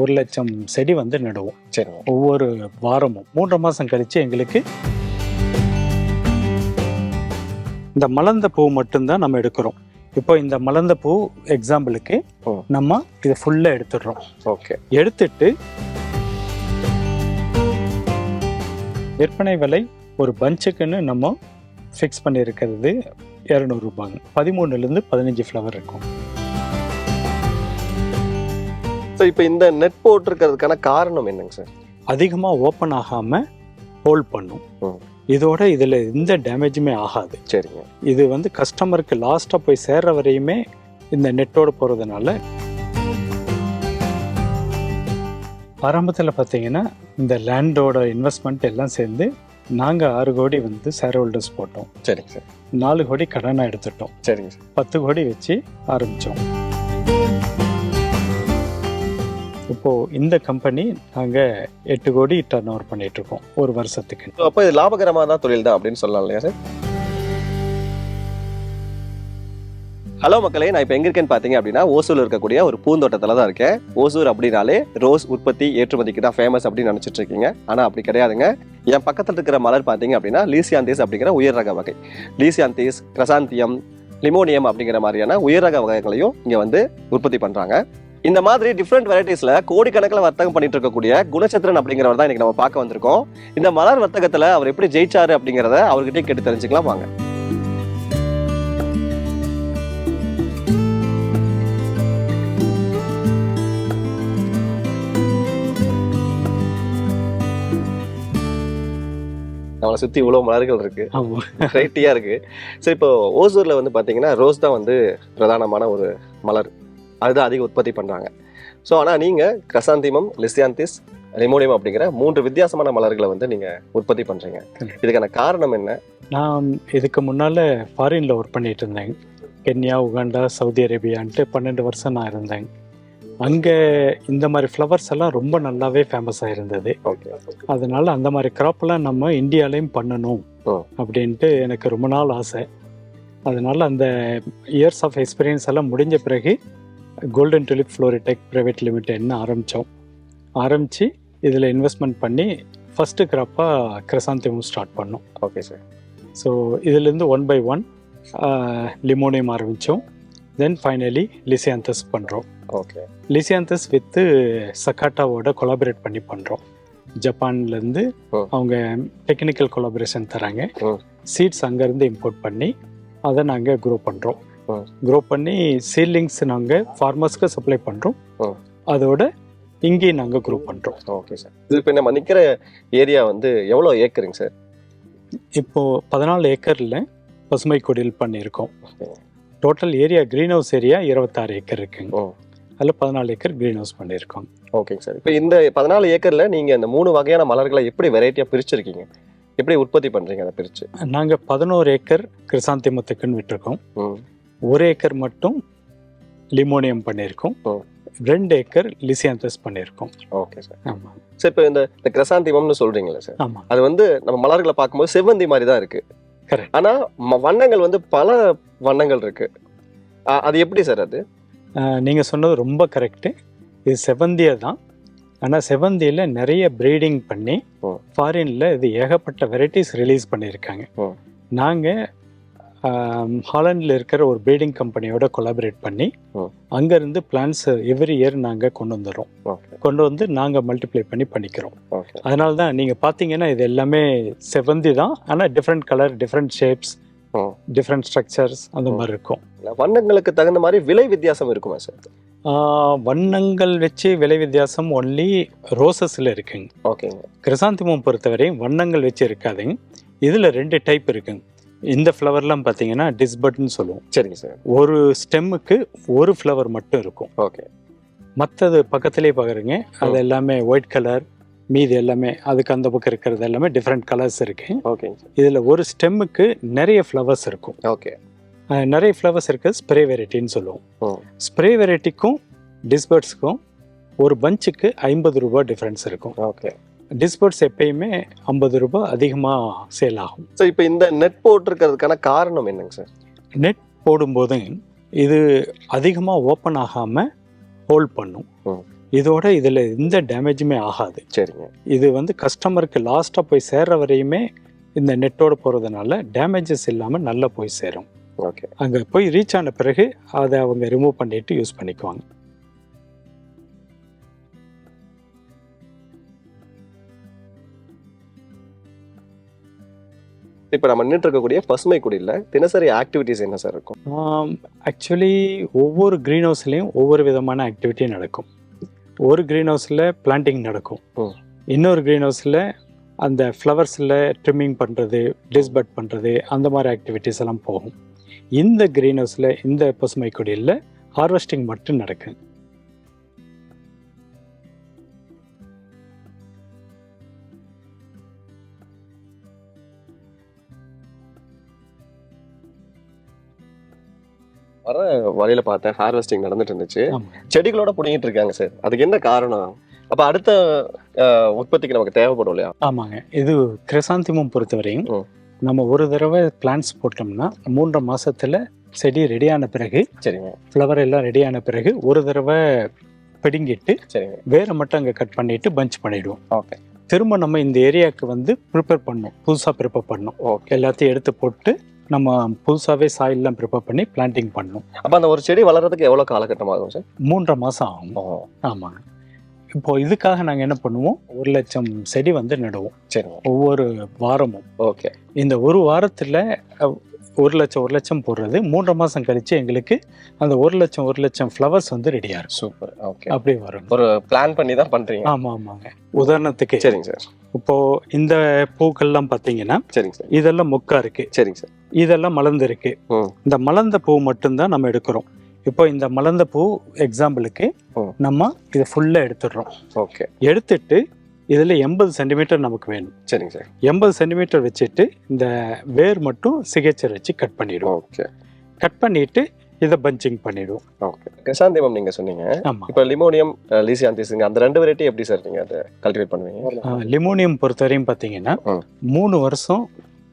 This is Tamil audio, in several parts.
ஒரு லட்சம் செடி வந்து நடுவோம். சரிங்க ஒவ்வொரு வாரமும் மூன்று மாதம் கழித்து எங்களுக்கு இந்த மலர்ந்த பூ மட்டும்தான் நம்ம எடுக்கிறோம். இப்போ இந்த மலர்ந்த பூ எக்ஸாம்பிளுக்கு. நம்ம இதை ஃபுல்லாக எடுத்துடுறோம். ஓகே. எடுத்துட்டு விற்பனை விலை ஒரு பஞ்சுக்குன்னு நம்ம ஃபிக்ஸ் பண்ணியிருக்கிறது இரநூறுபாங்க பதிமூணுலேருந்து பதினஞ்சு ஃப்ளவர் இருக்கும். ஸோ இப்போ இந்த நெட் போட்டிருக்கிறதுக்கான காரணம் என்னங்க சார் அதிகமாக ஓப்பன் ஆகாமல் ஹோல்ட் பண்ணும். இதோட இதில் எந்த டேமேஜுமே ஆகாது. சரிங்க. இது வந்து கஸ்டமருக்கு லாஸ்ட்டாக போய் சேர்ற வரையுமே இந்த நெட்டோட போகிறதுனால ஆரம்பத்தில் பார்த்தீங்கன்னா இந்த லேண்டோட இன்வெஸ்ட்மெண்ட் எல்லாம் சேர்ந்து நாங்கள் ஆறு கோடி வந்து ஷேர் ஹோல்டர்ஸ் போட்டோம். சரிங்க சார் நாலு கோடி கடனாக எடுத்துட்டோம். சரிங்க சார் பத்து கோடி வச்சு ஆரம்பித்தோம் இப்போது இந்த கம்பெனி நாங்கள் எட்டு கோடி டர்ன் ஓவர் பண்ணிகிட்ருக்கோம் ஒரு வருஷத்துக்கு. அப்போ இது லாபகரமான தான் தொழில் தான் அப்படின்னு சொல்லலாம் இல்லையா சார் ஹலோ மக்களே நான் இப்போ எங்க இருக்கேன்னு பார்த்தீங்க அப்படின்னா ஓசூர்ல இருக்கக்கூடிய ஒரு பூந்தோட்டத்தில் தான் இருக்கேன். ஓசூர் அப்படின்னாலே ரோஸ் உற்பத்தி ஏற்றுமதிக்கு தான் ஃபேமஸ் அப்படின்னு நினச்சிட்டு இருக்கீங்க. ஆனால் அப்படி கிடையாதுங்க. என் பக்கத்தில் இருக்கிற மலர் பார்த்தீங்க அப்படின்னா லீசியாந்தீஸ் அப்படிங்கிற உயர் ரக வகை. லீசியாந்தீஸ் கிரசாந்தியம் லிமோனியம் அப்படிங்கிற மாதிரியான உயர் ரக வகைகளையும் இங்கே வந்து உற்பத்தி பண்ணுறாங்க இந்த மாதிரி டிஃப்ரெண்ட் வெரைட்டிஸ்ல கோடிக்கணக்கில் வர்த்தகம் பண்ணிட்டு இருக்கக்கூடிய குணச்சந்திரன் அப்படிங்கிறவர் தான் இன்னைக்கு நம்ம பார்க்க வந்திருக்கோம். இந்த மலர் வர்த்தகத்துல அவர் எப்படி ஜெயிச்சாரு அப்படிங்கிறத அவர்கிட்டயே கேட்டு தெரிஞ்சுக்கலாம் வாங்க. நம்மளை சுத்தி இவ்வளவு மலர்கள் இருக்கு. ஆமாம் வெரைட்டியா இருக்கு. சரி இப்போ ஓசூர்ல வந்து பாத்தீங்கன்னா ரோஸ் தான் வந்து பிரதானமான ஒரு மலர். அதுதான் அதிக உற்பத்தி பண்றாங்க. ஸோ ஆனா நீங்க கிரசாந்திமம் லிசியாந்திஸ் லிமோனியம் அப்படிங்கிற மூன்று வித்தியாசமான மலர்களை வந்து நீங்க உற்பத்தி Correct. இதுக்கான காரணம் என்ன? நான் இதுக்கு முன்னால் ஃபாரினில் ஒர்க் பண்ணிட்டு இருந்தேன். கென்யா உகாண்டா சவுதி அரேபியான்ட்டு பன்னெண்டு வருஷம் நான் இருந்தேன். அங்கே இந்த மாதிரி ஃப்ளவர்ஸ் எல்லாம் ரொம்ப நல்லாவே ஃபேமஸாக இருந்தது ஓகே அதனால அந்த மாதிரி கிராப்லாம் நம்ம இந்தியாலையும் பண்ணணும். அப்படின்ட்டு எனக்கு ரொம்ப நாள் ஆசை. அதனால அந்த இயர்ஸ் ஆஃப் எக்ஸ்பீரியன்ஸ் எல்லாம் முடிஞ்ச பிறகு கோல்டன் டுலிப் ஃப்ளோரிடெக் ப்ரைவேட் லிமிடெட்னு ஆரம்பித்தோம் ஆரம்பித்து இதில் இன்வெஸ்ட்மெண்ட் பண்ணி ஃபஸ்ட்டு கிராப்பாக கிரசாந்தியமும் ஸ்டார்ட் பண்ணோம். ஓகே சார் ஸோ இதுலேருந்து ஒன் பை ஒன் லிமோனியம் ஆரம்பித்தோம் தென் ஃபைனலி லிசியாந்தஸ் பண்ணுறோம் ஓகே லிசியாந்தஸ் வித்து சக்காட்டாவோட கொலாபரேட் பண்ணி பண்ணுறோம் ஜப்பான்லேருந்து. அவங்க டெக்னிக்கல் கொலாபரேஷன் தராங்க. சீட்ஸ் அங்கேருந்து இம்போர்ட் பண்ணி அதை நாங்கள் க்ரோ பண்ணுறோம். க்ரோ பண்ணி சீட்லிங்ஸ் நாங்கள் ஃபார்மர்ஸ்க்கு சப்ளை பண்ணுறோம். அதோட இங்கேயும் நாங்கள் க்ரோ பண்ணுறோம் ஓகே சார் இது இப்போ நம்ம நிக்கிற ஏரியா வந்து எவ்வளோ ஏக்கருங்க சார் இப்போது பதினாலு ஏக்கரில் பசுமை குடில் பண்ணியிருக்கோம். Total area green house area இருபத்தாறு ஏக்கர் இருக்குங்க. அதில் பதினாலு ஏக்கர் க்ரீன் ஹவுஸ் பண்ணியிருக்கோம். ஓகேங்க சார் இப்போ இந்த பதினாலு ஏக்கர்ல நீங்க இந்த மூணு வகையான மலர்களை எப்படி வெரைட்டியா பிரிச்சிருக்கீங்க? எப்படி உற்பத்தி பண்றீங்க அதை பிரிச்சு? நாங்கள் பதினோரு ஏக்கர் கிருசாந்திமத்துக்குன்னு விட்டுருக்கோம். ம். ஒரு ஏக்கர் மட்டும் லிமோனியம் பண்ணியிருக்கோம். ரெண்டு ஏக்கர் லிசியாந்தஸ் பண்ணியிருக்கோம். Okay sir. ஆமாம் சார் இப்போ இந்த இந்த கிரசாந்திமம்னு சொல்றீங்களா சார் ஆமாம் அது வந்து நம்ம மலர்களை பார்க்கும்போது செவ்வந்தி மாதிரி தான் இருக்கு. Correct. ஆனா ம- வண்ணங்கள் வந்து பல வண்ணங்கள் இருக்கு. அ- அது எப்படி சார் அது? நீங்கள் சொன்னது ரொம்ப கரெக்டு இது செவந்தியா தான். ஆனால் செவந்தியில் நிறைய ப்ரீடிங் பண்ணி. ஃபாரினில் இது ஏகப்பட்ட வெரைட்டிஸ் ரிலீஸ் பண்ணியிருக்காங்க. நாங்கள் ஹாலண்டில் இருக்கிற ஒரு ப்ரீடிங் கம்பெனியோட கொலாபரேட் பண்ணி. அங்கேருந்து பிளான்ஸ் எவ்ரி இயர் நாங்கள் கொண்டு வந்துடுறோம். கொண்டு வந்து நாங்கள் மல்டிப்ளை பண்ணி பண்ணிக்கிறோம். அதனால தான் நீங்கள் பார்த்தீங்கன்னா இது எல்லாமே செவந்தி தான். ஆனால் different colour different shapes. Different structures அந்த. மாதிரி இருக்கும். வண்ணங்களுக்கு தகுந்த மாதிரி விலை வித்தியாசம் இருக்குமா சார்? வண்ணங்கள் வச்சு விலை வித்தியாசம் ஒன்லி ரோசஸில் இருக்குங்க. ஓகேங்க. கிரசாந்திமம் பொறுத்தவரை வண்ணங்கள் வச்சு இருக்காதுங்க. இதில் ரெண்டு டைப் இருக்குங்க. இந்த ஃப்ளவர்லாம் பார்த்தீங்கன்னா டிஸ்பட்னு சொல்லுவோம். சரிங்க சார். ஒரு ஸ்டெம்முக்கு ஒரு ஃப்ளவர் மட்டும் இருக்கும். ஓகே. மற்றது பக்கத்துலேயே பார்க்குறீங்க அது எல்லாமே ஒயிட் கலர் மீதி எல்லாமே அதுக்கு அந்த பக்கம் இருக்கிறது எல்லாமே டிஃப்ரெண்ட் கலர்ஸ் இருக்கு. சார். இதில் ஒரு ஸ்டெம்முக்கு நிறைய ஃப்ளவர்ஸ் இருக்கும். ஓகே. நிறைய ஃப்ளவர்ஸ் இருக்குது ஸ்ப்ரே வெரைட்டின்னு சொல்லுவோம். ஸ்ப்ரே வெரைட்டிக்கும் டிஸ்பர்ட்ஸ்க்கும் ஒரு பஞ்சுக்கு ஐம்பது ரூபாய் டிஃப்ரென்ஸ் இருக்கும். ஓகே. டிஸ்பர்ட்ஸ் எப்பயுமே ஐம்பது ரூபாய் அதிகமாக சேல் ஆகும். சார் இப்போ இந்த நெட் போட்டிருக்கிறதுக்கான காரணம் என்னங்க சார் நெட் போடும்போது இது அதிகமாக ஓப்பன் ஆகாமல் ஹோல்ட் பண்ணும். இதோட இதில் எந்த டேமேஜுமே ஆகாது. சரிங்க. இது வந்து கஸ்டமருக்கு லாஸ்ட்டாக போய் சேர்ற வரையுமே இந்த நெட்டோட போகிறதுனால டேமேஜஸ் இல்லாமல் நல்லா போய் சேரும். ஓகே அங்கே போய் ரீச் ஆன பிறகு அதை அவங்க ரிமூவ் பண்ணிட்டு யூஸ் பண்ணிக்குவாங்க. இப்போ நம்ம நின்றுட்டு இருக்கக்கூடிய பசுமை குடியில் தினசரி ஆக்டிவிட்டிஸ் என்ன சார் இருக்கும்? ஆக்சுவலி ஒவ்வொரு க்ரீன் ஹவுஸ்லேயும் ஒவ்வொரு விதமான ஆக்டிவிட்டி நடக்கும். ஒரு க்ரீன் ஹவுஸில் பிளான்டிங் நடக்கும். இன்னொரு க்ரீன் ஹவுஸில் அந்த ஃப்ளவர்ஸில் ட்ரிம்மிங் பண்ணுறது டிஸ்பட் பண்ணுறது அந்த மாதிரி ஆக்டிவிட்டீஸ் எல்லாம் போகும். இந்த க்ரீன் ஹவுஸில் இந்த பசுமை கொடியில் ஹார்வெஸ்டிங் மட்டும் நடக்கும். வர வழியில பார்த்தேன் ஹார்வெஸ்டிங் நடந்துட்டு இருந்துச்சு. செடிகளோட புடிங்கிட்டு இருக்காங்க சார் அதுக்கு என்ன காரணம்? அப்ப அடுத்த உற்பத்திக்கு நமக்கு தேவைப்படும் இல்லையா? ஆமாங்க. இது கிரசாந்திமம் பொறுத்தவரையும். நம்ம ஒரு தடவை பிளான்ஸ் போட்டோம்னா மூன்றரை மாசத்துல செடி ரெடியான பிறகு சரிங்க. ஃப்ளவர் எல்லாம் ரெடியான பிறகு ஒரு தடவை பிடுங்கிட்டு சரிங்க. வேரை மட்டும் அங்கே கட் பண்ணிட்டு பஞ்ச் பண்ணிடுவோம். ஓகே. திரும்ப நம்ம இந்த ஏரியாவுக்கு வந்து ப்ரிப்பேர் பண்ணோம். புதுசாக ப்ரிப்பேர் பண்ணோம். ஓகே. எல்லாத்தையும் எடுத்து போட்டு நம்ம புதுசாகவே சாயில்லாம் ப்ரிப்பேர் பண்ணி பிளான்டிங் பண்ணோம் அப்ப அந்த ஒரு செடி வளர்றதுக்கு எவ்வளவு காலகட்டம் ஆகும் சார்? மூன்றரை மாதம் ஆகும். ஆமாங்க இப்போ இதுக்காக நாங்கள் என்ன பண்ணுவோம்? ஒரு லட்சம் செடி வந்து நடுவோம். சரிங்க ஒவ்வொரு வாரமும். ஓகே. இந்த ஒரு வாரத்தில் ஒரு லட்சம் ஒரு லட்சம் போடுறது. மூன்றரை மாதம் கழிச்சு எங்களுக்கு அந்த ஒரு லட்சம் ஒரு லட்சம் ஃப்ளவர்ஸ் வந்து ரெடியாக இருக்கும். சூப்பர் ஓகே அப்படியே வரும். ஒரு பிளான் பண்ணி தான் பண்றீங்க. ஆமாம் ஆமாங்க. உதாரணத்துக்கு சரிங்க சார். இப்போ இந்த பூக்கள்லாம் பார்த்தீங்கன்னா சரிங்க சார். இதெல்லாம் மொக்கா இருக்கு. சரிங்க சார். இதெல்லாம் மலர்ந்திருக்கு ம். இந்த மலர்ந்த பூ மட்டும்தான் நம்ம எடுக்கிறோம். இப்போ இந்த மலர்ந்த பூ எக்ஸாம்பிளுக்கு. நம்ம இதை ஃபுல்லாக எடுத்துடுறோம். ஓகே எடுத்துட்டு இதில் எண்பது சென்டிமீட்டர் நமக்கு வேணும். சரிங்க சார். எண்பது சென்டிமீட்டர் வச்சுட்டு இந்த வேர் மட்டும் சிகேச்சர் வச்சு கட் பண்ணிடுவோம். ஓகே. கட் பண்ணிட்டு இதை பஞ்சிங் பண்ணிடுவோம். ஓகே. கிருஷாந்திமம் நீங்க சொன்னீங்க. இப்போ லிமோனியம் லீசியாந்திஸுங்க அந்த ரெண்டு வெரைட்டி எப்படி சார் நீங்க அதை கல்டிவேட் பண்ணுவீங்க? லிமோனியம் பொறுத்தவரையும் பார்த்தீங்கன்னா. மூணு வருஷம்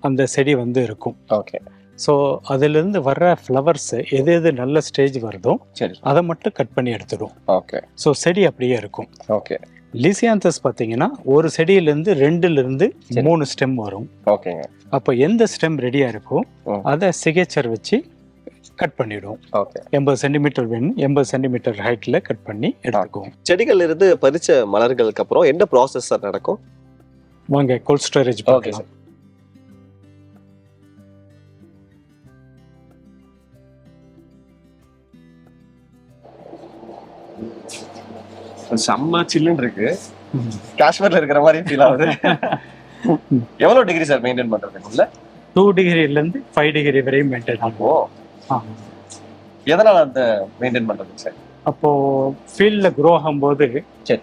அந்த செடி வந்து இருக்கும். ஓகே. ஸோ அதிலிருந்து வர்ற ஃப்ளவர்ஸ் எது எது நல்ல ஸ்டேஜ் வருதோ சரி. அதை மட்டும் கட் பண்ணி எடுத்துடும் ஓகே. ஸோ செடி அப்படியே இருக்கும். ஓகே. லிசியாந்தஸ் பார்த்தீங்கன்னா ஒரு செடியிலேருந்து ரெண்டுலேருந்து. மூணு ஸ்டெம் வரும். ஓகேங்க. அப்போ எந்த ஸ்டெம் ரெடியாக இருக்கோ. அதை சிகேச்சர் வச்சு கட் பண்ணிவிடுவோம் ஓகே. எண்பது சென்டிமீட்டர் வேணும் எண்பது சென்டிமீட்டர் ஹைட்டில் கட் பண்ணி எடுத்துக்குவோம். செடிகள்ல இருந்து பறிச்ச மலர்களுக்கு அப்புறம் என்ன ப்ராசஸ் நடக்கும்? வாங்க கோல்ட் ஸ்டோரேஜ் ஓகே பார்க்கலாம். செம்ம சில்லுன்னு இருக்கு. காஷ்மீர்ல இருக்கிற மாதிரி ஃபீல் ஆகுது. எவ்வளவு டிகிரி சார் மெயின்டைன் பண்றதுக்குள்ள டூ டிகிரிலேருந்து ஃபைவ் டிகிரி வரையும் மெயின்டைன் ஆகும். எதனால அந்த மெயின்டைன் பண்றது சார் அப்போ ஃபீல்டில் க்ரோ ஆகும்போது.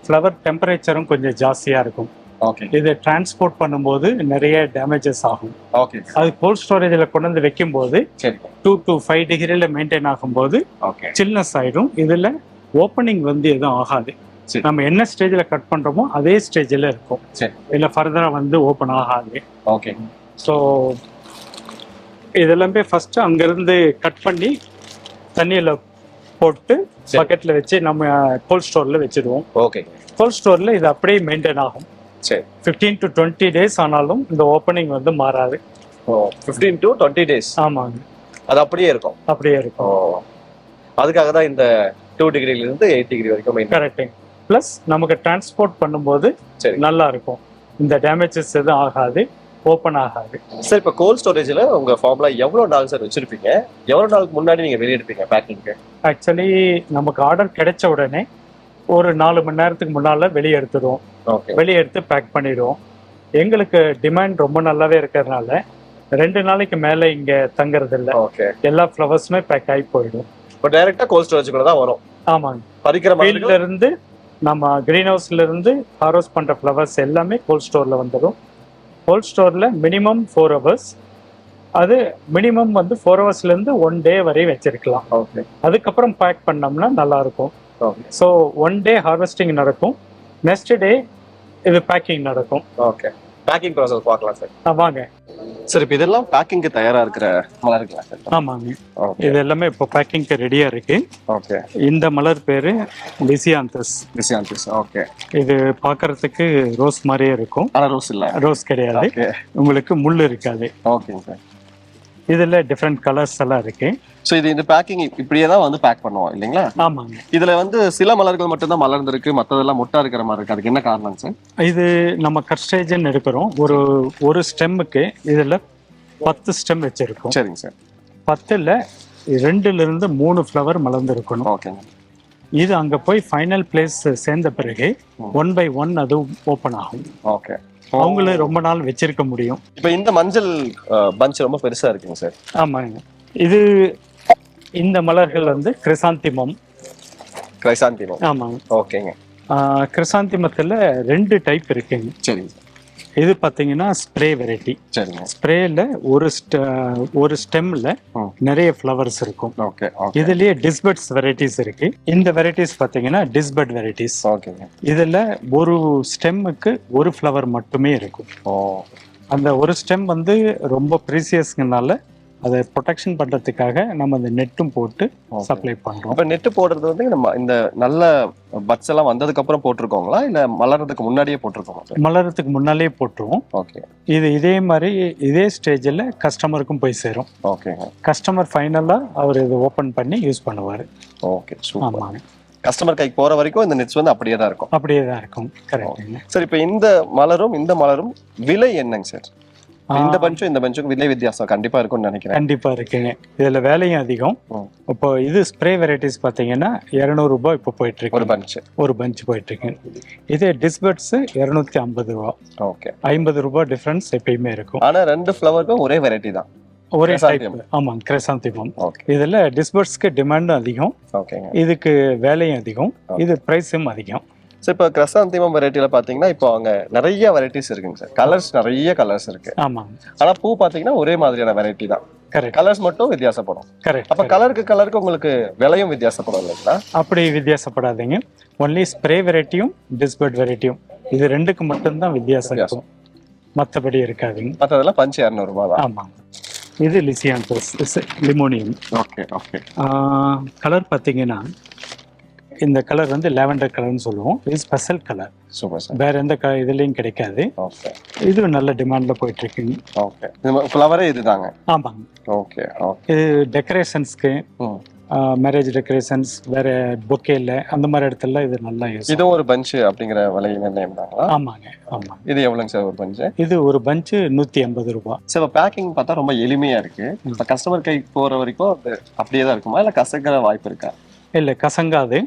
ஃப்ளவர் டெம்பரேச்சரும் கொஞ்சம் ஜாஸ்தியாக இருக்கும். ஓகே இதை டிரான்ஸ்போர்ட் பண்ணும்போது நிறைய டேமேஜஸ் ஆகும். ஓகே அது கோல்ட் ஸ்டோரேஜில் கொண்டு வந்து வைக்கும்போது சரி. டூ டு ஃபைவ் டிகிரியில் மெயின்டைன் ஆகும்போது சில்னஸ் ஆயிடும். இதில் ஓப்பனிங் வந்து எதுவும் ஆகாது. நம்ம என்ன ஸ்டேஜில் கட் பண்ணுறோமோ அதே ஸ்டேஜில் இருக்கும். இல்லை ஃபர்தராக வந்து ஓப்பன் ஆகாது. ஓகே ஸோ இதெல்லாமே ஃபஸ்ட்டு அங்கேருந்து கட் பண்ணி தண்ணியில் போட்டு. பக்கெட்டில் வச்சு நம்ம கோல்ட் ஸ்டோரில் வச்சுடுவோம் ஓகே கோல்ட் ஸ்டோரில் இது அப்படியே மெயின்டைன் ஆகும். சரி. ஃபிஃப்டீன் டு டுவெண்ட்டி டேஸ் ஆனாலும் இந்த ஓப்பனிங் வந்து மாறாது. Oh fifteen to twenty days ஆமாங்க. அது அப்படியே இருக்கும். அப்படியே இருக்கும். அதுக்காக தான் இந்த டூ டிகிரில இருந்து எயிட் டிகிரி வரைக்கும் கரெக்டுங்க ப்ளஸ் நமக்கு டிரான்ஸ்போர்ட் பண்ணும்போது சரி. நல்லா இருக்கும் இந்த டேமேஜஸ் எதுவும் ஆகாது ஓப்பன் ஆகாது. சார் இப்போ கோல்ட் ஸ்டோரேஜ்ல உங்க ஃபார்ம்ல எவ்வளவு நாள் சார் வச்சிருப்பீங்க? எவ்வளவு நாளுக்கு முன்னாடி நீங்க வெளியெடுப்பீங்க பேக்கிங்க்கு ஆக்சுவலி நமக்கு ஆர்டர் கிடைச்ச உடனே ஒரு நாலு மணி நேரத்துக்கு முன்னால் வெளியே எடுத்துடுவோம் ஓகே வெளியே எடுத்து பேக் பண்ணிடுவோம். எங்களுக்கு டிமாண்ட் ரொம்ப நல்லாவே இருக்கிறதுனால ரெண்டு நாளைக்கு மேலே இங்கே தங்குறதில்ல. ஓகே எல்லா ஃப்ளவர்ஸுமே பேக் ஆகி போயிடும். இப்போ டைரக்டா கோல்ட் ஸ்டோரேஜ்குள்ள தான் வரும். ஆமாங்க. பறிக்கிற இருந்து நம்ம கிரீன் ஹவுஸ்ல இருந்து ஹார்வெஸ்ட் பண்ற ஃப்ளவர்ஸ் எல்லாமே கோல்ட் ஸ்டோர்ல வந்துடும் கோல்ட் ஸ்டோர்ல மினிமம் ஃபோர் ஹவர்ஸ் அது மினிமம் வந்து ஃபோர் ஹவர்ஸ்ல இருந்து ஒன் டே வரை வச்சிருக்கலாம். ஓகே அதுக்கப்புறம் பேக் பண்ணோம்னா நல்லா இருக்கும் okay so one day harvesting நடக்கும். நெக்ஸ்ட் டே இது பேக்கிங் நடக்கும். ஓகே பேக்கிங் ப்ராசஸ் பார்க்கலாம் சார் வாங்க. சார் இப்போ இதெல்லாம் பேக்கிங்க்கு தயாரா இருக்கிற மலர்களா சார் ஆமாங்க. ஓகே இது எல்லாமே இப்போ பேக்கிங்க்கு ரெடியா இருக்கு. ஓகே இந்த மலர் பேரு லிசியாந்தஸ் டிசியான்டிஸ் ஓகே இது பார்க்கறதுக்கு ரோஸ் மாதிரியே இருக்கும். ஆனா ரோஸ் இல்ல. ரோஸ் கிடையாது. ஓகே உங்களுக்கு முள் இருக்காது. ஓகேங்க சார் இதுல டிஃப்ரெண்ட் கலர்ஸ் எல்லாம் இருக்கு. ஸோ இது இந்த பேக்கிங் இப்படியே தான் வந்து பேக் பண்ணுவோம் இல்லைங்களா? ஆமாங்க. இதுல வந்து சில மலர்கள் மட்டும்தான் மலர்ந்திருக்கு மத்ததெல்லாம் மொட்டா இருக்கிற மாதிரி இருக்கு. அதுக்கு என்ன காரணம் சார்? இது நம்ம கர்ஸ்டேஜன் எடுக்கிறோம். ஒரு ஒரு ஸ்டெம்முக்கு இதுல பத்து ஸ்டெம் வச்சிருக்கோம். சரிங்க சார். பத்துல ரெண்டுல இருந்து மூணு ஃப்ளவர் மலர்ந்து ஓகேங்க இது அங்க போய் ஃபைனல் பிளேஸ் சேர்ந்த பிறகு ஒன் பை ஒன் அது ஓப்பன் ஆகும். ஓகே அவங்களும் ரொம்ப நாள் வச்சிருக்க முடியும். இப்போ இந்த மஞ்சள் பஞ்ச் ரொம்ப பெருசா இருக்குங்க சார். ஆமாங்க. இது இந்த மலர்கள் வந்து கிரிசாந்திமம். கிரைசாந்திமம். ஆமாங்க. ஓகேங்க. கிரிசாந்திமத்துல ரெண்டு டைப் இருக்குங்க. சரிங்க சார். இது பார்த்தீங்கன்னா ஸ்ப்ரே வெரைட்டி ஸ்ப்ரேல ஒரு ஒரு ஸ்டெம்ல. நிறைய ஃப்ளவர்ஸ் இருக்கும். இதுலயே டிஸ்பட்ஸ் வெரைட்டிஸ் இருக்கு. இந்த வெரைட்டிஸ் பார்த்தீங்கன்னா டிஸ்பட் வெரைட்டிஸ் ஓகேங்க. இதுல ஒரு ஸ்டெம்முக்கு ஒரு ஃப்ளவர் மட்டுமே இருக்கும். அந்த ஒரு ஸ்டெம் வந்து ரொம்ப ப்ரீசியஸ்ங்கனால அதை ப்ரொடெக்ஷன் பண்றதுக்காக நம்ம அந்த நெட்டும் போட்டு. சப்ளை பண்றோம். இப்போ நெட்டு போடுறது வந்து நம்ம இந்த நல்ல பட்ஸ் எல்லாம் வந்ததுக்கு அப்புறம் போட்டிருக்கோங்களா? இல்ல மலர்றதுக்கு முன்னாடியே போட்டிருக்கோமா சார்? மலரத்துக்கு முன்னாலே போட்டுருவோம். ஓகே இது இதே மாதிரி இதே ஸ்டேஜில் கஸ்டமருக்கும் போய் சேரும். ஓகேங்க கஸ்டமர் ஃபைனலாக அவர் இதை ஓப்பன் பண்ணி யூஸ் பண்ணுவார். ஓகே ஆமாங்க. கஸ்டமர் கைக்கு போற வரைக்கும் இந்த நெட்ஸ் வந்து அப்படியே தான் இருக்கும். அப்படியே தான் இருக்கும் கரெக்டுங்க சார் இப்போ இந்த மலரும் இந்த மலரும் விலை என்னங்க சார்? இந்த பஞ்சும் இந்த பஞ்சுக்கும் விலை வித்தியாசம் கண்டிப்பா இருக்கும்னு நினைக்கிறேன். கண்டிப்பா இருக்குங்க. இதுல வேலையும் அதிகம். இப்போ இது ஸ்ப்ரே வெரைட்டிஸ் பார்த்தீங்கன்னா இரநூறு ரூபாய் இப்போ போயிட்டு ஒரு இருக்கு பஞ்ச் ஒரு பஞ்ச் போயிட்டு இருக்கு இதே டிஸ்பட்ஸ் இரநூத்தி ஐம்பது ரூபா. ஓகே. ஐம்பது ரூபாய் டிஃபரன்ஸ் எப்பயுமே இருக்கும். ஆனா ரெண்டு ஃப்ளவருக்கும் ஒரே வெரைட்டி தான். ஒரே டைப். ஆமாம் கிரசாந்திமம் இதுல டிஸ்பட்ஸ்க்கு டிமாண்டும் அதிகம். இதுக்கு வேலையும் அதிகம். இது ப்ரைஸும் அதிகம். சார் இப்போ கிரசாந்திமம் வெரைட்டில பாத்தீங்கன்னா இப்போ அங்க நிறைய வெரைட்டிஸ் இருக்குங்க சார் கலர்ஸ் நிறைய கலர்ஸ் இருக்கு. ஆமாம் ஆனா பூ பாத்தீங்கன்னா ஒரே மாதிரியான வெரைட்டி தான். கரெக்ட் கலர்ஸ் மட்டும் வித்தியாசப்படும். கரெக்ட் அப்ப கலருக்கு கலருக்கு உங்களுக்கு விலையும் வித்தியாசப்படும் இல்லைங்களா? அப்படி வித்தியாசப்படாதீங்க. ஒன்லி ஸ்ப்ரே வெரைட்டியும் டிஸ்பர்ட் வெரைட்டியும் இது ரெண்டுக்கு மட்டும்தான் வித்தியாசம் இருக்கும். மற்றபடி இருக்காதுங்க. மற்றதெல்லாம் பஞ்சு இரநூறுபா தான். ஆமாம் இது lisianthus limonium okay okay colour பார்த்தீங்கன்னா இந்த கலர் வந்து லாவெண்டர் கலர்னு சொல்லுவோம். இது ஸ்பெஷல் கலர். Super sir. வேற எந்த க இதுலேயும் கிடைக்காது. ஓகே. இது நல்ல டிமாண்ட்ல போயிட்டு இருக்குங்க ஓகே ஃப்ளவரே இதுதாங்க? ஆமாங்க. Okay okay. இது டெக்கரேஷன்ஸ்க்கு மேரேஜ் டெக்கரேஷன்ஸ் வேற பொக்கேல அந்த மாதிரி இடத்துல இது நல்லா யூஸ் இதுவும் ஒரு பஞ்ச் அப்படிங்கிற விலை நிர்ணயம் ஆமாங்க ஆமாங்க. இது எவ்வளோங்க சார் ஒரு பஞ்சு? இது ஒரு பஞ்சு நூற்றி ஐம்பது ரூபாய் சார் இப்போ பேக்கிங் பார்த்தா ரொம்ப எளிமையா இருக்கு. இப்போ கஸ்டமர் கைக்கு போற வரைக்கும் அது அப்படியே தான் இருக்குமா? இல்லை கசக்கிற வாய்ப்பு இருக்கா? இல்லை கசங்காது.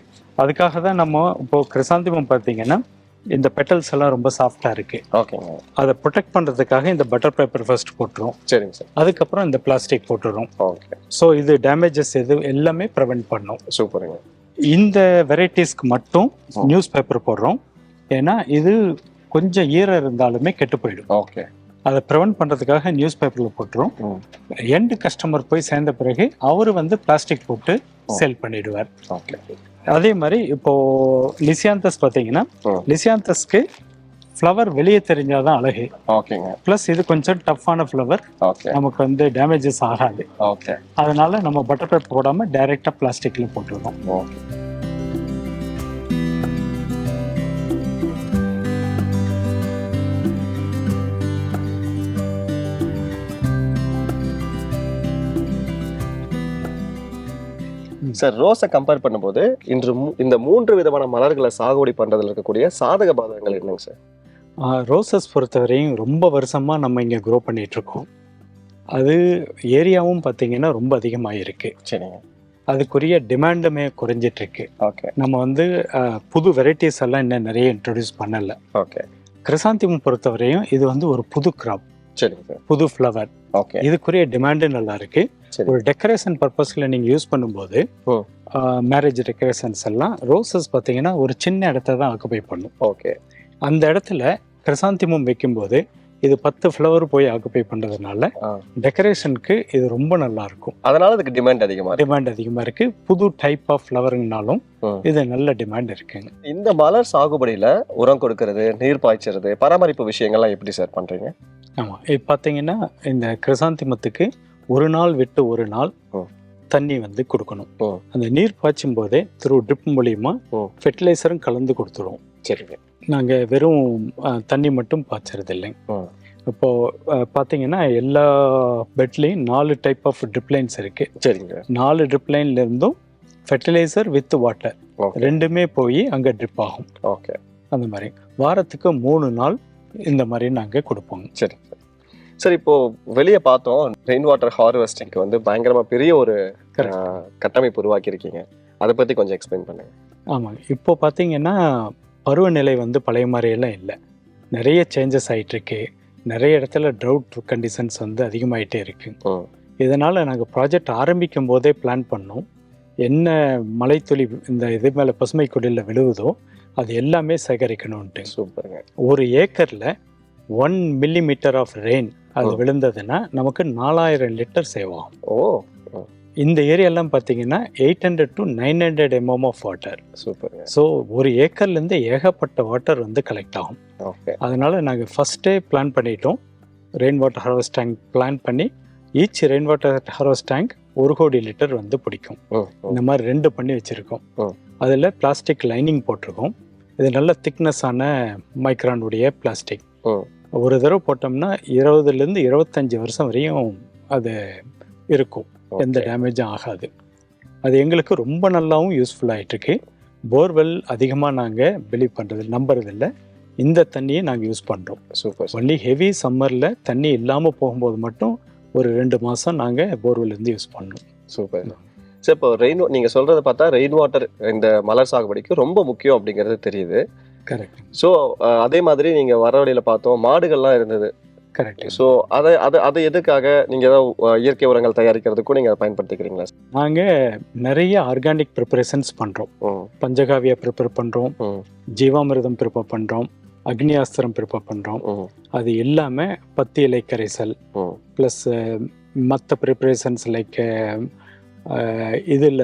அதுக்காக தான் நம்ம இப்போ கிரிசாந்திமம் பார்த்தீங்கன்னா இந்த பெட்டல்ஸ் எல்லாம் ரொம்ப சாஃப்டாக இருக்கு. ஓகேங்க அதை ப்ரொடெக்ட் பண்ணுறதுக்காக இந்த பட்டர் பேப்பர் ஃபர்ஸ்ட் போட்டுரும். சரிங்க சார் அதுக்கப்புறம் இந்த பிளாஸ்டிக் போட்டுரும். ஓகே ஸோ இது டேமேஜஸ் எது எல்லாமே ப்ரிவென்ட் பண்ணும். சூப்பருங்க. இந்த வெரைட்டிஸ்க்கு மட்டும் நியூஸ் பேப்பர் போடுறோம். ஏன்னா இது கொஞ்சம் ஈரம் இருந்தாலுமே கெட்டு போயிடும். ஓகே அதை ப்ரிவென்ட் பண்ணுறதுக்காக நியூஸ் பேப்பரில் போட்டுரும் எண்டு கஸ்டமர் போய் சேர்ந்த பிறகு அவர் வந்து பிளாஸ்டிக் போட்டு சேல் பண்ணிடுவார். அதே மாதிரி இப்போ லிசியாந்தஸ் பார்த்தீங்கன்னா. லிசியாந்தஸ்க்கு ஃப்ளவர் வெளியே தெரிஞ்சாதான் அழகு. ஓகேங்க. ப்ளஸ் இது கொஞ்சம் டஃப்பான ஃப்ளவர் நமக்கு வந்து டேமேஜஸ் ஆகாது. ஓகே. அதனால நம்ம பட்டர் பேப்பர் போடாம டைரெக்டாக பிளாஸ்டிக்ல போட்டுருவோம். ஓகே. சார் ரோஸை கம்பேர் பண்ணும்போது இன்று இந்த மூன்று விதமான மலர்களை சாகுபடி பண்றதுல இருக்கக்கூடிய சாதக பாதகங்கள் என்னங்க சார்? ரோசஸ் பொறுத்தவரையும் ரொம்ப வருஷமா நம்ம இங்கே க்ரோ பண்ணிட்டு இருக்கோம் அது ஏரியாவும் பார்த்தீங்கன்னா ரொம்ப அதிகமாக இருக்கு சரிங்க. அதுக்குரிய டிமாண்டுமே குறைஞ்சிட்டு இருக்கு ஓகே. நம்ம வந்து புது வெரைட்டிஸ் எல்லாம் இன்னும் நிறைய இன்ட்ரடியூஸ் பண்ணல. ஓகே. கிரிசாந்திமம் பொறுத்தவரையும் இது வந்து ஒரு புது கிராப் சரிங்க சார். புது ஃப்ளவர் ஓகே. இதுக்குரிய டிமாண்டு நல்லா இருக்கு. சரி. ஒரு டெக்கரேஷன் பர்பஸ்ல நீங்க யூஸ் பண்ணும்போது. மேரேஜ் டெக்கரேஷன்ஸ் எல்லாம் ரோசஸ் பார்த்தீங்கன்னா ஒரு சின்ன இடத்த தான் ஆக்குபை பண்ணும். ஓகே. அந்த இடத்துல கிரிசாந்திமம் வைக்கும்போது இது பத்து ஃப்ளவர் போய் ஆக்குப்பை பண்ணுறதுனால. டெக்கரேஷனுக்கு இது ரொம்ப நல்லா இருக்கும். அதனால அதுக்கு டிமாண்ட் அதிகமா இருக்கு. டிமாண்ட் அதிகமாக இருக்கு. புது டைப் ஆஃப் ஃப்ளவருங்கனாலும். இது நல்ல டிமாண்ட் இருக்குங்க. இந்த மலர் சாகுபடியில உரம் கொடுக்கறது நீர் பாய்ச்சறது பராமரிப்பு விஷயங்கள்லாம் எப்படி சார் பண்றீங்க? ஆமாம் இப்போ பார்த்தீங்கன்னா இந்த கிரசாந்திமத்துக்கு ஒரு நாள் விட்டு ஒரு நாள். தண்ணி வந்து கொடுக்கணும். அந்த நீர் பாய்ச்சும் போதே த்ரூ ட்ரிப் மூலியமா. ஃபெர்டிலைசரும் கலந்து கொடுத்துருவோம் சரிங்க. நாங்கள் வெறும் தண்ணி மட்டும் பாய்ச்சறது இல்லைங்க. இப்போ பார்த்தீங்கன்னா எல்லா பெட்லேயும் நாலு டைப் ஆஃப் ட்ரிப் லைன்ஸ் இருக்கு. சரிங்க. நாலு ட்ரிப் லைன்ல இருந்தும் ஃபெர்டிலைசர் வித் வாட்டர் ரெண்டுமே போய் அங்கே ட்ரிப் ஆகும். ஓகே அந்த மாதிரி. வாரத்துக்கு மூணு நாள் இந்த மாதிரி நாங்கள் கொடுப்போங்க சரி. சார் இப்போ வெளியே பார்த்தோம் ரெயின் வாட்டர் ஹார்வெஸ்டிங்க்கு வந்து பயங்கரமா பெரிய ஒரு கட்டமைப்பு உருவாக்கியிருக்கீங்க. அதை பத்தி கொஞ்சம் எக்ஸ்பிளைன் பண்ணுங்க. ஆமாங்க இப்போ பார்த்தீங்கன்னா பருவநிலை வந்து பழைய மாதிரியெல்லாம் இல்லை. நிறைய சேஞ்சஸ் ஆயிட்டு இருக்கு நிறைய இடத்துல ட்ரவுட் கண்டிஷன்ஸ் வந்து அதிகமாயிட்டே இருக்கு. ம். இதனால் நாங்கள் ப்ராஜெக்ட் ஆரம்பிக்கும் போதே பிளான் பண்ணோம். என்ன மலைத்துளி இந்த இது மேலே பசுமை குடியில் விழுவுதோ அது எல்லாமே சேகரிக்கணும்ன்ட்டு. சூப்பருங்க. ஒரு ஏக்கரில் one millimetre of rain அது. விழுந்ததுன்னா நமக்கு நாலாயிரம் லிட்டர் சேவ் ஆகும் ஓ. இந்த ஏரியாலாம் பார்த்தீங்கன்னா eight hundred to nine hundred mm of water சூப்பருங்க ஸோ ஒரு ஏக்கர்லேருந்து ஏகப்பட்ட வாட்டர் வந்து கலெக்ட் ஆகும். அதனால் நாங்கள் ஃபஸ்ட்டே பிளான் பண்ணிட்டோம். Rain water harvest tank plan பண்ணி each rain water harvest tank ஒரு கோடி லிட்டர் வந்து பிடிக்கும். இந்த மாதிரி ரெண்டு பண்ணி வச்சுருக்கோம். அதில் பிளாஸ்டிக் லைனிங் போட்டிருக்கோம். இது நல்ல திக்னஸான மைக்ரானுடைய பிளாஸ்டிக். ஒரு தடவை போட்டோம்னா இருபதுலேருந்து இருபத்தஞ்சி வருஷம் வரையும் அது இருக்கும். எந்த. டேமேஜும் ஆகாது. அது எங்களுக்கு ரொம்ப நல்லாவும் யூஸ்ஃபுல் ஆகிட்டுருக்கு போர்வெல் அதிகமாக நாங்கள் பிலீவ் பண்ணுறது நம்புறதில்ல. இந்த தண்ணியை நாங்கள் யூஸ் பண்ணுறோம் சூப்பர் ஒன்லி ஹெவி சம்மரில் தண்ணி இல்லாமல் போகும்போது மட்டும் ஒரு ரெண்டு மாதம் நாங்கள் போர்வெல் இருந்து யூஸ் பண்ணோம் சூப்பர் சார் இப்போ ரெயின் நீங்க சொல்றத பார்த்தா ரெயின் வாட்டர் இந்த மலர் சாகுபடிக்கு ரொம்ப முக்கியம் அப்படிங்கிறது தெரியுது. கரெக்ட் ஸோ அதே மாதிரி நீங்க வர வழியில பார்த்தோம் மாடுகள்லாம் இருந்தது. கரெக்ட் ஸோ அதை அதை அதை எதுக்காக நீங்க ஏதாவது இயற்கை உரங்கள் தயாரிக்கிறதுக்கும் நீங்க பயன்படுத்திக்கிறீங்களா? நாங்கள் நிறைய ஆர்கானிக் ப்ரிப்பரேஷன்ஸ் பண்ணுறோம் பஞ்சகாவியா ப்ரிப்பேர் பண்ணுறோம் ஜீவாமிர்தம் ப்ரிப்பேர் பண்ணுறோம் அக்னியாஸ்திரம் ப்ரிப்பேர் பண்ணுறோம் அது எல்லாமே பத்தி இலை கரைசல். ப்ளஸ் மற்ற ப்ரிப்பரேஷன்ஸ் லைக் இதில்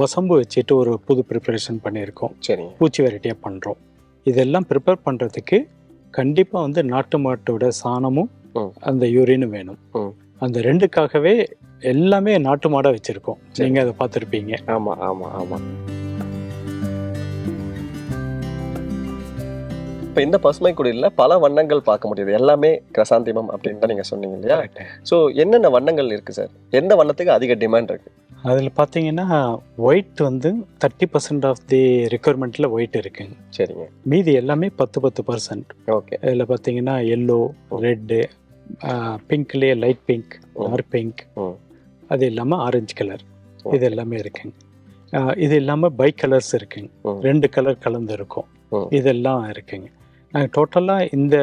வசம்பு வச்சுட்டு ஒரு புது ப்ரிப்பரேஷன் பண்ணியிருக்கோம். சரிங்க. பூச்சி வெரைட்டியாக பண்ணுறோம் இதெல்லாம் ப்ரிப்பேர் பண்ணுறதுக்கு கண்டிப்பாக வந்து நாட்டு மாட்டோட சாணமும். அந்த யூரினும் வேணும். அந்த ரெண்டுக்காகவே எல்லாமே நாட்டு மாடாக வச்சுருக்கோம். சரி. நீங்கள் அதை பார்த்துருப்பீங்க. ஆமா ஆமா ஆமா. இப்போ இந்த பசுமை குடியில பல வண்ணங்கள் பார்க்க முடியுது. எல்லாமே கிரசாந்திமம் அப்படின்னு தான் நீங்க சொன்னீங்க இல்லையா? ஸோ என்னென்ன வண்ணங்கள் இருக்கு சார் எந்த வண்ணத்துக்கு அதிக டிமாண்ட் இருக்கு? அதில் பார்த்தீங்கன்னா ஒயிட் வந்து தேர்ட்டி பர்சன்ட் ஆஃப் தி ரெக்குயர்மெண்ட்டில் ஒயிட் இருக்குங்க சரிங்க. மீதி எல்லாமே பத்து பத்து பர்சன்ட் ஓகே. இதில் பார்த்தீங்கன்னா எல்லோ ரெட்டு பிங்க்லேயே லைட் பிங்க். Dark pink. அது இல்லாமல் ஆரஞ்சு கலர் இது எல்லாமே இருக்குங்க இது இல்லாமல் பை கலர்ஸ் இருக்குங்க. ரெண்டு கலர் கலந்து இருக்கும். இதெல்லாம் இருக்குங்க நாங்கள் டோட்டலாக இந்த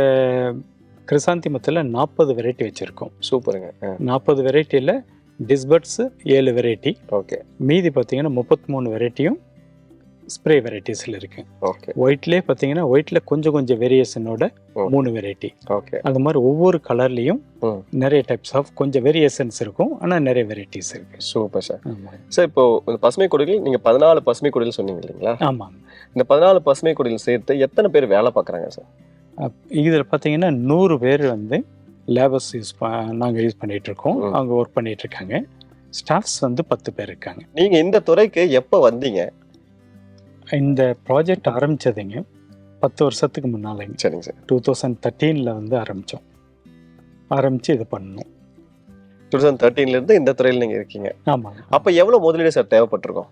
கிரிசாந்திமத்தில் நாற்பது வெரைட்டி வச்சுருக்கோம். சூப்பருங்க. நாற்பது வெரைட்டியில் டிஸ்பர்ட்ஸ் ஏழு வெரைட்டி ஓகே மீதி பார்த்தீங்கன்னா முப்பத்தி மூணு வெரைட்டியும் ஸ்ப்ரே வெரைட்டிஸில் இருக்கு. ஓகே ஒயிட்லேயே பார்த்தீங்கன்னா ஒயிட்டில் கொஞ்சம் கொஞ்சம் வேரியேஷனோட. மூணு வெரைட்டி ஓகே அந்த மாதிரி ஒவ்வொரு கலர்லேயும் ம். நிறைய டைப்ஸ் ஆஃப் கொஞ்சம் வேரியேஷன்ஸ் இருக்கும். ஆனால் நிறைய வெரைட்டிஸ் இருக்கு. சூப்பர் சார் ஆமாம் சார் இப்போ பசுமை குடிகள் நீங்க பதினாலு பசுமை குடில் சொன்னீங்க இல்லைங்களா? ஆமாம் இந்த பதினாலு பசுமை குடில் சேர்த்து எத்தனை பேர் வேலை பார்க்குறாங்க சார் இதில் பார்த்தீங்கன்னா நூறு பேர் வந்து லேபர்ஸ் யூஸ் ப நாங்கள் யூஸ் பண்ணிட்டு இருக்கோம் ம். அவங்க ஒர்க் பண்ணிட்டு இருக்காங்க ஸ்டாஃப்ஸ் வந்து பத்து பேர் இருக்காங்க. நீங்க இந்த துறைக்கு எப்போ வந்தீங்க? இந்த ப்ராஜெக்ட் ஆரம்பிச்சதுங்க பத்து வருஷத்துக்கு முன்னாலேங்க. சரிங்க சார். டூ தௌசண்ட் தேர்ட்டீனில் வந்து ஆரம்பித்தோம் ஆரம்பித்து இது பண்ணோம். டூ தௌசண்ட் தேர்ட்டீன்ல இருந்து இந்த துறையில் நீங்க இருக்கீங்க. ஆமாங்க. அப்போ எவ்வளவு முதலீடு சார் தேவைப்பட்டிருக்கும்?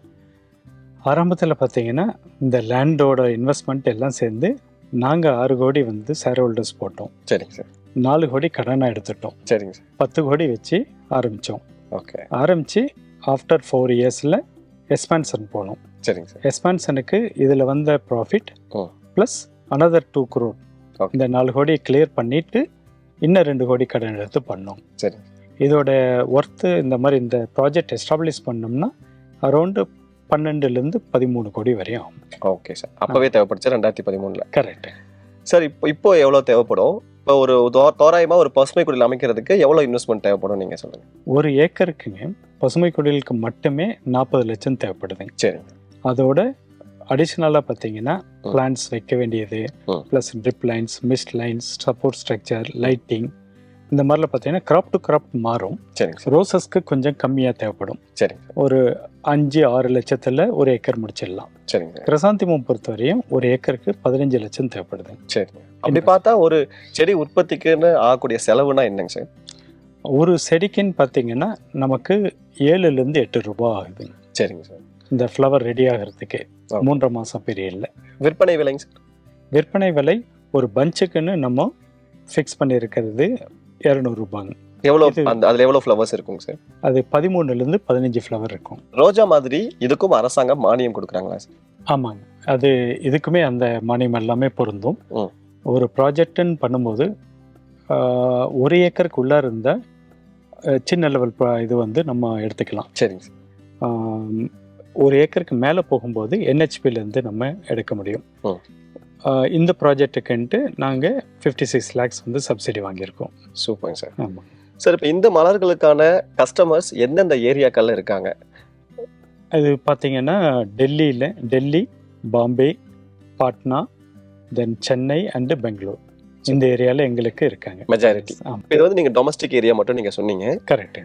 ஆரம்பத்தில் பார்த்தீங்கன்னா இந்த லேண்டோட இன்வெஸ்ட்மெண்ட் எல்லாம் சேர்ந்து நாங்கள் ஆறு கோடி வந்து ஷேர் ஹோல்டர்ஸ் போட்டோம். சரிங்க சார். நாலு கோடி கடனாக எடுத்துட்டோம். சரிங்க சார். பத்து கோடி வச்சு ஆரம்பித்தோம் ஓகே. ஆரம்பித்து ஆஃப்டர் ஃபோர் இயர்ஸில் எக்ஸ்பான்ஷன் போனோம். சரிங்க சார். எக்ஸ்பான்ஷனுக்கு இதில் வந்த profit. Plus another two Okay. இந்த நாலு கோடியை கிளியர் பண்ணிவிட்டு இன்னும் ரெண்டு கோடி கடன் எடுத்து பண்ணோம். சரி. இதோட ஒர்த்து இந்த மாதிரி இந்த ப்ராஜெக்ட் எஸ்டாப்ளிஷ் பண்ணோம்னா அரௌண்டு பன்னெண்டுலேருந்து பதிமூணு கோடி வரையும் ஆகும். Okay sir. அப்பவே தேவைப்படுச்சு ரெண்டாயிரத்தி பதிமூணுல. கரெக்ட் சார் இப்போ இப்போ எவ்வளோ தேவைப்படும்? இப்போ ஒரு தோ- தோராயமா ஒரு பசுமை குடில் அமைக்கிறதுக்கு எவ்வளவு இன்வெஸ்ட்மெண்ட் தேவைப்படும் நீங்க சொல்லுங்க ஒரு ஏக்கருக்குங்க பசுமை குடிலுக்கு மட்டுமே நாற்பது லட்சம் தேவைப்படுதுங்க சரி அதோட அடிஷ்னலாக பார்த்தீங்கன்னா. பிளான்ஸ் வைக்க வேண்டியது. Plus drip lines mist lines support structure lighting இந்த மாதிரிலாம் பார்த்தீங்கன்னா கிராப் டு கிராப் மாறும். சரிங்க சார். ரோசஸ்க்கு கொஞ்சம் கம்மியாக தேவைப்படும். சரிங்க சார். ஒரு அஞ்சு ஆறு லட்சத்தில் ஒரு ஏக்கர் முடிச்சிடலாம். சரிங்க சார். கிரசாந்திமம் பொறுத்தவரையும் ஒரு ஏக்கருக்கு பதினஞ்சு லட்சம் தேவைப்படுது. சரிங்க. அப்படி பார்த்தா ஒரு செடி உற்பத்திக்குன்னு ஆகக்கூடிய செலவுனா என்னங்க சார்? ஒரு செடிக்குன்னு பார்த்தீங்கன்னா நமக்கு ஏழுலேருந்து எட்டு ரூபாய் ஆகுது. சரிங்க சார். இந்த ஃப்ளவர் ரெடி ஆகிறதுக்கு. மூன்றரை மாதம் பீரியடில் விற்பனை விலைங்க சார்? விற்பனை விலை ஒரு பஞ்சுக்குன்னு நம்ம ஃபிக்ஸ் பண்ணியிருக்கிறது இரநூறுபாங்க எவ்வளோ அந்த அதுல எவ்வளோ ஃப்ளவர்ஸ் இருக்குங்க சார்? அது பதிமூணுலேருந்து பதினஞ்சு ஃப்ளவர் இருக்கும். ரோஜா மாதிரி இதுக்கும் அரசாங்கம் மானியம் கொடுக்குறாங்களா சார்? ஆமாங்க. அது இதுக்குமே அந்த மானியம் எல்லாமே பொருந்தும். ஒரு ப்ராஜெக்ட்டுன்னு பண்ணும்போது ஒரு ஏக்கருக்கு உள்ளே இருந்த சின்ன லெவல் இது வந்து நம்ம எடுத்துக்கலாம். சரிங்க சார். ஒரு ஏக்கருக்கு மேலே போகும்போது NHP-ல-இருந்து நம்ம எடுக்க முடியும். இந்த ப்ராஜெக்ட்டுக்குன்ட்டு நாங்கள் ஃபிஃப்டி சிக்ஸ் லேக்ஸ் வந்து சப்சிடி வாங்கியிருக்கோம். சூப்பர்ங்க சார். ஆமாம் சார் இப்போ இந்த மலர்களுக்கான கஸ்டமர்ஸ் எந்தெந்த ஏரியாக்கள்ல இருக்காங்க? அது பார்த்தீங்கன்னா டெல்லியில் டெல்லி பாம்பே பாட்னா தென் சென்னை அண்டு பெங்களூர். இந்த ஏரியாவில் எங்களுக்கு இருக்காங்க. மெஜாரிட்டி இது வந்து நீங்க டொமஸ்டிக் ஏரியா மட்டும் நீங்க சொன்னீங்க. கரெக்டு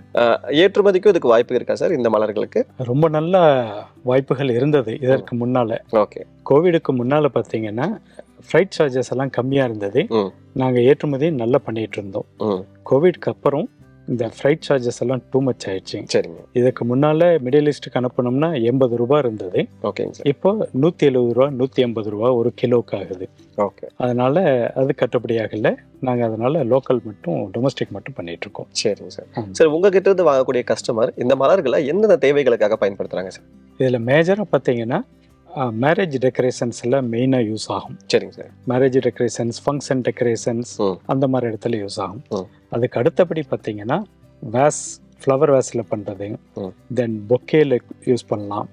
ஏற்றுமதிக்கும் இதுக்கு வாய்ப்பு இருக்கா சார் இந்த மலர்களுக்கு? ரொம்ப நல்ல வாய்ப்புகள் இருந்தது இதற்கு முன்னால். ஓகே. கோவிடுக்கு முன்னால் பார்த்தீங்கன்னா ஃப்ளைட் சார்ஜஸ் எல்லாம் கம்மியாக இருந்தது. நாங்கள் ஏற்றுமதி நல்லா பண்ணிட்டு இருந்தோம். கோவிட்க்கு அப்புறம் இந்த ஃப்ளைட் சார்ஜஸ் எல்லாம் டூ மச் ஆயிடுச்சு. சரிங்க. இதுக்கு முன்னால் மிடில் ஈஸ்ட்டுக்கு அனுப்பணும்னா எண்பது ரூபா இருந்தது. ஓகேங்க சார். இப்போ நூற்றி எழுபது ரூபா நூற்றி எண்பது ரூபா ஒரு கிலோவுக்கு ஆகுது. ஓகே. அதனால அது கட்டுப்படியாகல நாங்கள் அதனால லோக்கல் மட்டும் டொமஸ்டிக் மட்டும் பண்ணிட்டு இருக்கோம். சரிங்க சார். சார் உங்ககிட்ட இருந்து வாங்கக்கூடிய கஸ்டமர் இந்த மலர்களை எந்தெந்த தேவைகளுக்காக பயன்படுத்துறாங்க சார்? இதில் மேஜராக பார்த்தீங்கன்னா மேரேஜ் டெக்கரேஷன்ஸ் எல்லாம் மெயினாக யூஸ் ஆகும் சரிங்க sir marriage decorations function decorations. அந்த மாதிரி இடத்துல யூஸ் ஆகும். அதுக்கு அடுத்தபடி பார்த்தீங்கன்னா வேஸ் ஃப்ளவர் வேஸில் பண்ணுறது. தென் பொக்கேல யூஸ் பண்ணலாம்.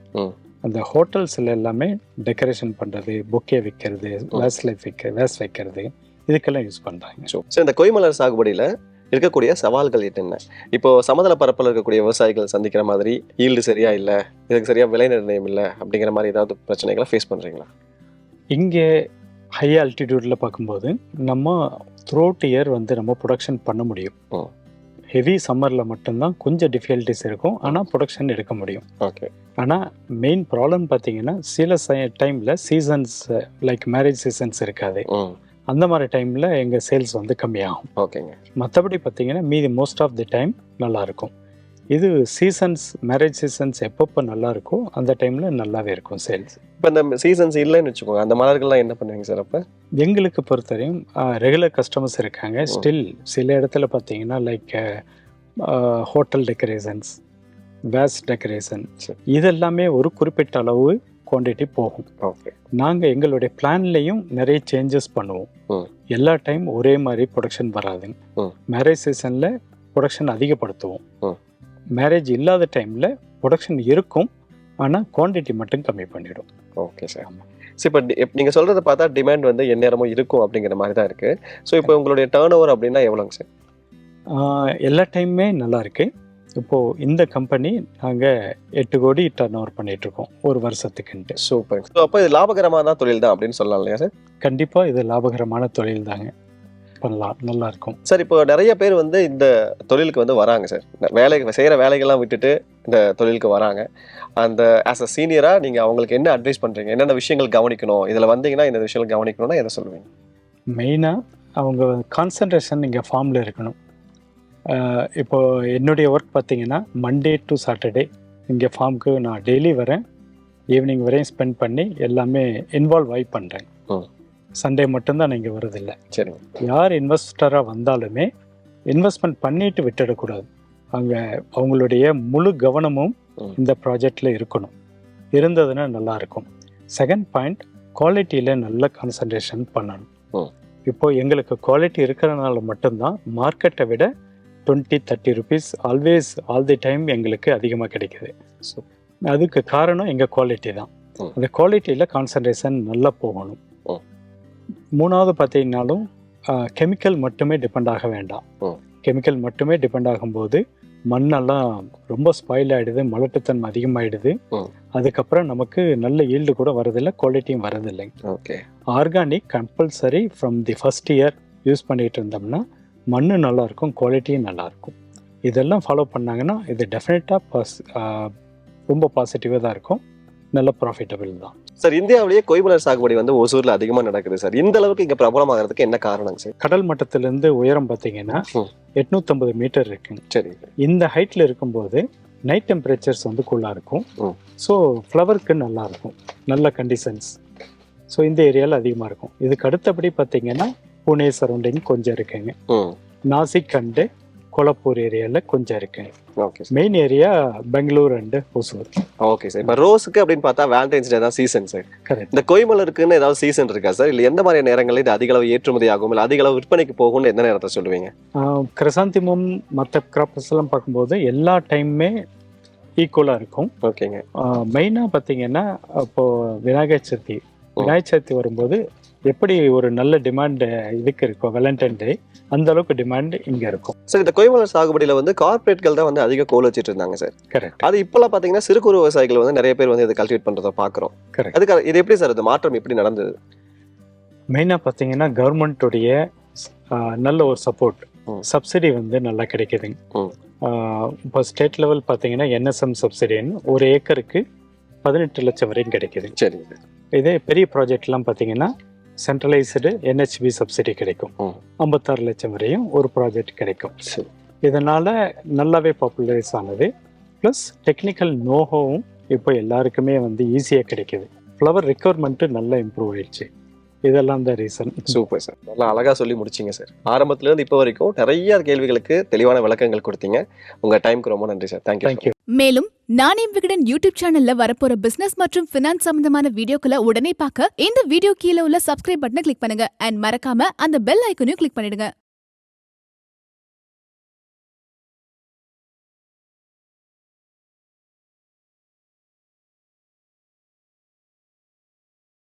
அந்த ஹோட்டல்ஸில் எல்லாமே டெக்கரேஷன் பண்ணுறது பொக்கே வைக்கிறது வேஸ் லைஃப் வைக்க வேஸ் வைக்கிறது இதுக்கெல்லாம் யூஸ் பண்ணுறாங்க சார் இந்த கொய்மலர் சாகுபடியில இருக்கக்கூடிய சவால்கள் என்னென்ன? இப்போ சமதள பரப்பில் இருக்கக்கூடிய விவசாயிகள் சந்திக்கிற மாதிரி ஈல்டு சரியா இல்ல இதுக்கு சரியா விலை நிர்ணயம் இல்ல அப்படிங்கிற மாதிரி ஏதாவது பிரச்சனைகளை ஃபேஸ் பண்றீங்களா? இங்கே ஹை ஆல்டிடியூடில் பார்க்கும்போது நம்ம த்ரோட் இயர் வந்து நம்ம ப்ரொடக்ஷன் பண்ண முடியும். ஹெவி சம்மரில் மட்டும்தான் கொஞ்சம் டிஃபிகல்ட்டிஸ் இருக்கும். ஆனால் ப்ரொடக்ஷன் எடுக்க முடியும். ஓகே. ஆனால் மெயின் ப்ராப்ளம் பார்த்தீங்கன்னா சில டைமில் சீசன்ஸ் லைக் மேரேஜ் சீசன்ஸ் இருக்காது. அந்த மாதிரி டைமில் எங்கள் சேல்ஸ் வந்து கம்மியாகும். ஓகேங்க. மற்றபடி பார்த்தீங்கன்னா மீதி மோஸ்ட் ஆஃப் தி டைம் நல்லா இருக்கும் இது சீசன்ஸ் மேரேஜ் சீசன்ஸ் எப்பப்போ நல்லா இருக்கோ அந்த டைமில் நல்லாவே இருக்கும் சேல்ஸ் இப்போ இந்த சீசன்ஸ் இல்லைன்னு வச்சுக்கோங்க அந்த மலர்கள்லாம் என்ன பண்ணுவீங்க சார் அப்போ? எங்களுக்கு பொறுத்தவரையும் ரெகுலர் கஸ்டமர்ஸ் இருக்காங்க. ஸ்டில் சில இடத்துல பார்த்தீங்கன்னா like hotel decorations vase decoration. இதெல்லாமே ஒரு குறிப்பிட்ட அளவு குவான்டிட்டி போகும். ஓகே. நாங்கள் எங்களுடைய பிளான்லேயும் நிறைய சேஞ்சஸ் பண்ணுவோம். எல்லா டைம் ஒரே மாதிரி ப்ரொடக்ஷன் வராதுங்க. மேரேஜ் சீசனில் ப்ரொடக்ஷன் அதிகப்படுத்துவோம். மேரேஜ் இல்லாத டைமில் ப்ரொடக்ஷன் இருக்கும். ஆனால் குவான்டிட்டி மட்டும் கம்மி பண்ணிடும். ஓகே சார் ஸோ இப்போ நீங்கள் சொல்கிறத பார்த்தா டிமாண்ட் வந்து எந்நேரமும் இருக்கும் அப்படிங்கிற மாதிரி தான் இருக்குது ஸோ இப்போ உங்களுடைய டேர்ன் ஓவர் அப்படின்னா எவ்வளோங்க சார் எல்லா டைமுமே நல்லா இருக்கு. இப்போது இந்த கம்பெனி நாங்கள் எட்டு கோடி டர்ன் ஓவர் பண்ணிகிட்ருக்கோம் ஒரு வருஷத்துக்குன்ட்டு. சூப்பர் ஸோ அப்போ இது லாபகரமான தொழில் தான் அப்படின்னு சொல்லலாம் இல்லையா சார் கண்டிப்பாக இது லாபகரமான தொழில் தாங்க. பண்ணலாம். நல்லா இருக்கும். சார் இப்போ நிறைய பேர் வந்து இந்த தொழிலுக்கு வந்து வராங்க சார் வேலை செய்கிற வேலைகள்லாம் விட்டுட்டு இந்த தொழிலுக்கு வராங்க. அந்த ஆஸ் அ சீனியராக நீங்கள் அவங்களுக்கு என்ன அட்வைஸ் பண்ணுறீங்க என்னென்ன விஷயங்கள் கவனிக்கணும்? இதில் வந்தீங்கன்னா இந்த விஷயங்கள் கவனிக்கணும்னா எதை சொல்லுவீங்க? மெயினாக அவங்க கான்சன்ட்ரேஷன் இங்கே ஃபார்மில் இருக்கணும். இப்போ என்னுடைய ஒர்க் பார்த்தீங்கன்னா மண்டே டு சாட்டர்டே இங்கே ஃபார்முக்கு நான் டெய்லி வரேன். ஈவினிங் வரையும் ஸ்பெண்ட் பண்ணி எல்லாமே இன்வால்வ் ஆகி பண்ணுறேன். சண்டே மட்டும்தான் நான் இங்கே வரதில்லை சரிங்க. யார் இன்வெஸ்டராக வந்தாலுமே இன்வெஸ்ட்மெண்ட் பண்ணிட்டு விட்டுடக்கூடாது. அங்கே அவங்களுடைய முழு கவனமும். இந்த ப்ராஜெக்டில் இருக்கணும். இருந்ததுன்னா நல்லா இருக்கும். செகண்ட் பாயிண்ட் குவாலிட்டியில் நல்ல கான்சன்ட்ரேஷன் பண்ணணும். இப்போ எங்களுக்கு குவாலிட்டி இருக்கிறனால மட்டும்தான் மார்க்கெட்டை விட twenty thirty rupees always all the time எங்களுக்கு அதிகமாக கிடைக்குது ஸோ அதுக்கு காரணம் எங்கள் குவாலிட்டி தான். அந்த குவாலிட்டியில் கான்சன்ட்ரேஷன் நல்லா போகணும். மூணாவது பார்த்தீங்கன்னாலும் கெமிக்கல் மட்டுமே டிபெண்ட் ஆக வேண்டாம். கெமிக்கல் மட்டுமே டிபெண்ட் ஆகும்போது மண்ணெல்லாம் ரொம்ப ஸ்பாயில் ஆகிடுது மலட்டுத்தன்மை அதிகமாகிடுது. அதுக்கப்புறம் நமக்கு நல்ல ஈல்டு கூட வரதில்லை குவாலிட்டியும் வரதில்லை okay organic compulsory from the first year use பண்ணிட்டு இருந்தோம்னா மண்ணு நல்லா இருக்கும் குவாலிட்டியும் நல்லா இருக்கும் இதெல்லாம் ஃபாலோ பண்ணாங்கன்னா இது டெஃபினட்டாக பாஸ் ரொம்ப பாசிட்டிவாக தான் இருக்கும். நல்ல ப்ராஃபிட்டபிள் தான். சார் இந்தியாவிலேயே கொய்மலர் சாகுபடி வந்து ஓசூர்ல அதிகமா நடக்குது சார் இந்த அளவுக்கு இங்க பிரபலமாகிறதுக்கு என்ன காரணங்க சார் கடல் மட்டத்திலேருந்து உயரம் பார்த்தீங்கன்னா ம். எட்நூற்றம்பது மீட்டர் இருக்குங்க சரி. இந்த ஹைட்டில் இருக்கும்போது நைட் டெம்பரேச்சர்ஸ் வந்து கூலாக இருக்கும். ஸோ ஃப்ளவருக்கு நல்லா இருக்கும் நல்ல கண்டிஷன்ஸ் ஸோ இந்த ஏரியாவில் அதிகமாக இருக்கும். இதுக்கு அடுத்தபடி பார்த்தீங்கன்னா புனே சரௌண்டிங் கொஞ்சம் இருக்குங்க. நாசிக் அண்டு கொலப்பூர் ஏரியாவில் கொஞ்சம் இருக்குங்க. Main area Bangalore and Hosur okay sir. இப்போ ரோஸுக்கு அப்படின்னு பார்த்தா வேலண்டைன்ஸ் டே தான் சீசன் சார். இந்த கொய்மலருக்குன்னு ஏதாவது சீசன் இருக்கா சார்? இல்ல எந்த மாதிரி நேரங்களில் இது அதிக அளவு ஏற்றுமதி ஆகும்? இல்ல அதிக அளவு விற்பனைக்கு போகும்னு எந்த நேரத்தை சொல்லுவீங்க? கிரசாந்திமம் மற்ற கிராப்ஸ் எல்லாம் பார்க்கும்போது எல்லா டைமுமே ஈக்குவலாக இருக்கும். ஓகேங்க. மெயினாக பார்த்தீங்கன்னா அப்போ விநாயகர் சதுர்த்தி. விநாயகர் சதுர்த்தி வரும்போது எப்படி ஒரு நல்ல டிமாண்ட் இதுக்கு இருக்கும் வேலண்டைன் டே அந்த அளவுக்கு டிமாண்ட் இங்கே இருக்கும். சார் இந்த கொய்மலர் சாகுபடியில வந்து கார்ப்பரேட்கள் தான் வந்து அதிக கோல் வச்சிட்டு இருந்தாங்க சார் கரெக்ட் அது இப்பெல்லாம் பாத்தீங்கன்னா சிறு குறு விவசாயிகள் வந்து நிறைய பேர் வந்து இதை கல்டிவேட் பண்றதை பாக்குறோம். Correct. அதுக்கு இது எப்படி சார் இது மாற்றம் எப்படி நடந்தது? மெயினாக பார்த்தீங்கன்னா கவர்மெண்ட்டுடைய நல்ல ஒரு சப்போர்ட். சப்சிடி வந்து நல்லா கிடைக்குதுங்க இப்போ ஸ்டேட் லெவல் பார்த்தீங்கன்னா என்எஸ்எம் சப்சிடின்னு ஒரு ஏக்கருக்கு பதினெட்டு லட்சம் வரைக்கும் கிடைக்குது. சரி இதே பெரிய ப்ராஜெக்ட்லாம் பார்த்தீங்கன்னா சென்ட்ரலைஸ்டு என்ஹெச்பி சப்சிடி கிடைக்கும். ஐம்பத்தாறு லட்சம் வரையும் ஒரு ப்ராஜெக்ட் கிடைக்கும். இதனால் நல்லாவே பாப்புலரைஸ் ஆனது. ப்ளஸ் டெக்னிக்கல் நோகவும் இப்போ எல்லாருக்குமே வந்து ஈஸியாக கிடைக்குது. ஃப்ளவர் ரெக்குவயர்மெண்ட்டு நல்லா இம்ப்ரூவ் ஆயிடுச்சு. இதெல்லாம் தான் ரீசன் சூப்பர் சார் நல்லா அழகா சொல்லி முடிச்சீங்க சார் ஆரம்பத்துல இருந்து இப்போ வரைக்கும் நிறைய கேள்விகளுக்கு தெளிவான விளக்கங்கள் கொடுத்தீங்க. உங்க டைம்க்கு ரொம்ப நன்றி சார் தேங்க்யூ தேங்க்யூ மேலும் நானே விகடன் யூடியூப் சேனல்ல வரப்போற பிசினஸ் மற்றும் பினான்ஸ் சம்பந்தமான வீடியோக்களை உடனே பார்க்க இந்த வீடியோ கீழே உள்ள சப்ஸ்கிரைப் பட்டனை கிளிக் பண்ணுங்க. அண்ட் மறக்காம அந்த பெல் ஐக்கனையும் கிளிக் பண்ணிடுங்க.